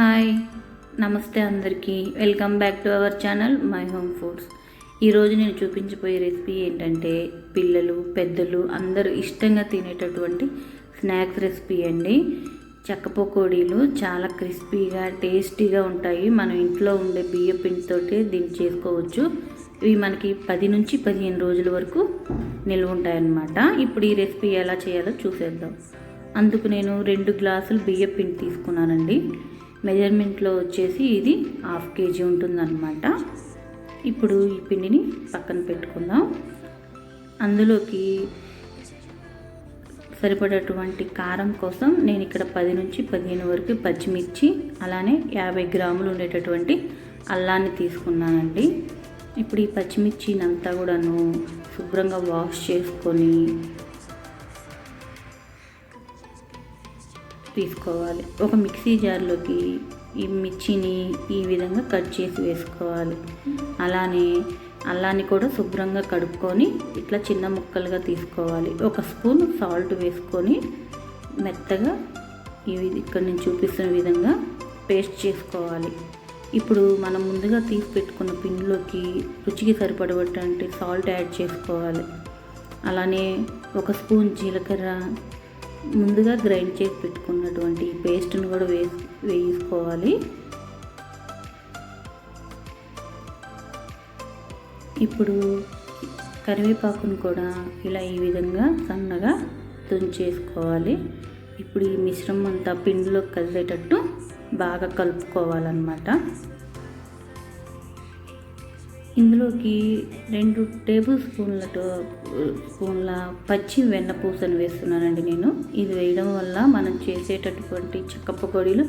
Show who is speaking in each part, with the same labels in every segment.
Speaker 1: Hi. నమస్తే అందరికీ. Welcome back to our channel My Home Foods. ఈరోజు నేను చూపించబోయే రెసిపీ ఏంటంటే పిల్లలు పెద్దలు అందరూ ఇష్టంగా తినేటటువంటి స్నాక్స్ రెసిపీ అండి. చెక్క పకోడీలు చాలా క్రిస్పీగా టేస్టీగా ఉంటాయి. మనం ఇంట్లో ఉండే బియ్య పిండితోటి దీన్ని చేసుకోవచ్చు. ఇవి మనకి పది నుంచి పదిహేను రోజుల వరకు నిల్వ ఉంటాయన్నమాట. ఇప్పుడు ఈ రెసిపీ ఎలా చేయాలో చూసేద్దాం. అందుకు నేను రెండు గ్లాసులు బియ్య పిండి తీసుకున్నానండి. మెజర్మెంట్లో వచ్చేసి ఇది హాఫ్ కేజీ ఉంటుందన్నమాట. ఇప్పుడు ఈ పిండిని పక్కన పెట్టుకుందాం. అందులోకి సరిపడేటువంటి కారం కోసం నేను ఇక్కడ పది నుంచి పదిహేను వరకు పచ్చిమిర్చి అలానే యాభై గ్రాములు ఉండేటటువంటి అల్లాన్ని తీసుకున్నానండి. ఇప్పుడు ఈ పచ్చిమిర్చినంతా కూడాను శుభ్రంగా వాష్ చేసుకొని తీసుకోవాలి. ఒక మిక్సీ జార్లోకి ఈ మిర్చిని ఈ విధంగా కట్ చేసి వేసుకోవాలి. అలానే అల్లాన్ని కూడా శుభ్రంగా కడుక్కొని ఇట్లా చిన్న ముక్కలుగా తీసుకోవాలి. ఒక స్పూన్ సాల్ట్ వేసుకొని మెత్తగా ఇవి ఇక్కడ నేను చూపిస్తున్న విధంగా పేస్ట్ చేసుకోవాలి. ఇప్పుడు మనం ముందుగా తీసి పెట్టుకున్న పిండిలోకి రుచికి సరిపడబట్టంటే సాల్ట్ యాడ్ చేసుకోవాలి. అలానే ఒక స్పూన్ జీలకర్ర ముందుగా గ్రైండ్ చేసి పెట్టుకున్నటువంటి పేస్ట్ని కూడా వేసి వేసుకోవాలి. ఇప్పుడు కరివేపాకును కూడా ఇలా ఈ విధంగా సన్నగా తుంచేసుకోవాలి. ఇప్పుడు ఈ మిశ్రమం అంతా పిండిలో కదిలేటట్టు బాగా కలుపుకోవాలన్నమాట. ఇందులోకి రెండు టేబుల్ స్పూన్ల స్పూన్ల పచ్చి వెన్నపూసను వేస్తున్నానండి నేను. ఇది వేయడం వల్ల మనం చేసేటటువంటి చెక్క పకోడీలు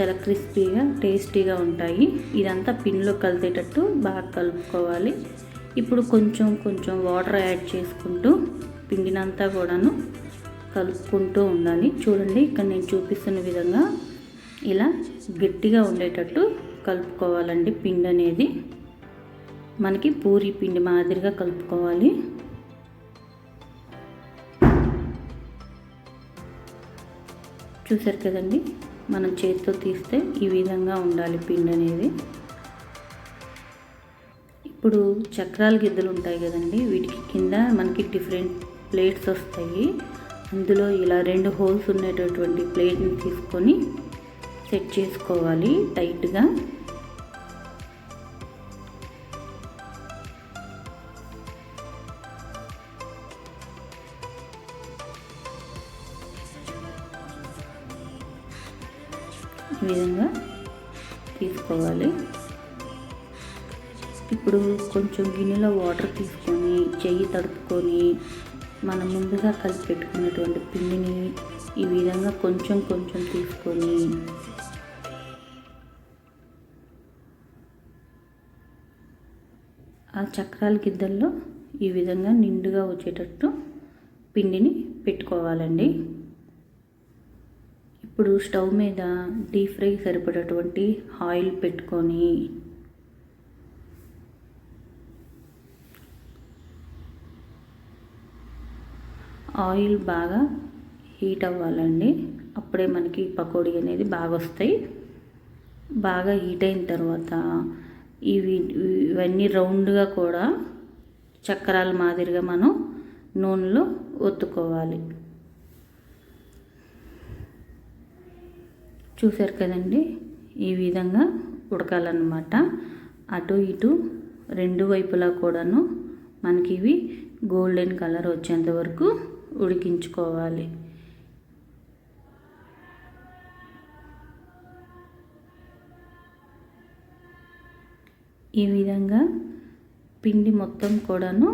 Speaker 1: చాలా క్రిస్పీగా టేస్టీగా ఉంటాయి. ఇదంతా పిన్లో కలిసేటట్టు బాగా కలుపుకోవాలి. ఇప్పుడు కొంచెం కొంచెం వాటర్ యాడ్ చేసుకుంటూ పిండినంతా కూడాను కలుపుకుంటూ ఉండాలి. చూడండి ఇక్కడ నేను చూపిస్తున్న విధంగా ఇలా గట్టిగా ఉండేటట్టు కలుపుకోవాలండి పిండి అనేది మనకి పూరి పిండి మాదిరిగా కలుపుకోవాలి. చూసారు కదండి? మనం చేతితో తీస్తే ఈ విధంగా ఉండాలి పిండి అనేది. ఇప్పుడు చక్రాల గిద్దలు ఉంటాయి కదండి? వీటికి కింద మనకి డిఫరెంట్ ప్లేట్స్ వస్తాయి. అందులో ఇలా రెండు హోల్స్ ఉండేటటువంటి ప్లేట్ని తీసుకొని సెట్ చేసుకోవాలి టైట్గా. ఈ విధంగా తీసుకోవాలి. ఇప్పుడు కొంచెం గిన్నెలో వాటర్ తీసుకొని చెయ్యి తడుపుకొని మనం ముందుగా కలిపి పెట్టుకున్నటువంటి పిండిని ఈ విధంగా కొంచెం కొంచెం తీసుకొని ఆ చక్రాల గిద్దల్లో ఈ విధంగా నిండుగా వచ్చేటట్టు పిండిని పెట్టుకోవాలండి. ఇప్పుడు స్టవ్ మీద డీప్ ఫ్రై సరిపడేటువంటి ఆయిల్ పెట్టుకొని ఆయిల్ బాగా హీట్ అవ్వాలండి. అప్పుడే మనకి పకోడీ అనేది బాగా వస్తాయి. బాగా హీట్ అయిన తర్వాత ఇవి ఇవన్నీ రౌండ్గా కూడా చక్రాల మాదిరిగా మనం నూనెలో ఒత్తుకోవాలి. చూసారు కదండి? ఈ విధంగా ఉడకాలన్నమాట. అటు ఇటు రెండు వైపులా కూడాను మనకి ఇవి గోల్డెన్ కలర్ వచ్చేంత వరకు ఉడికించుకోవాలి. ఈ విధంగా పిండి మొత్తం కూడాను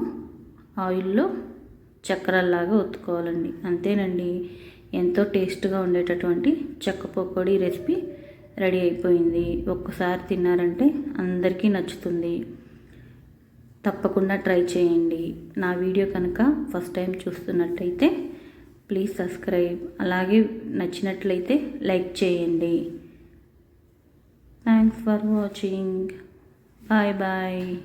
Speaker 1: ఆయిల్లో చక్రాల్లాగా ఒత్తుకోవాలండి. అంతేనండి. ఎంతో టేస్ట్గా ఉండేటటువంటి చెక్క పకోడీ రెసిపీ రెడీ అయిపోయింది. ఒక్కసారి తిన్నారంటే అందరికీ నచ్చుతుంది. తప్పకుండా ట్రై చేయండి. నా వీడియో కనుక ఫస్ట్ టైం చూస్తున్నట్టయితే ప్లీజ్ సబ్స్క్రైబ్. అలాగే నచ్చినట్లయితే లైక్ చేయండి. Thanks for watching. Bye bye.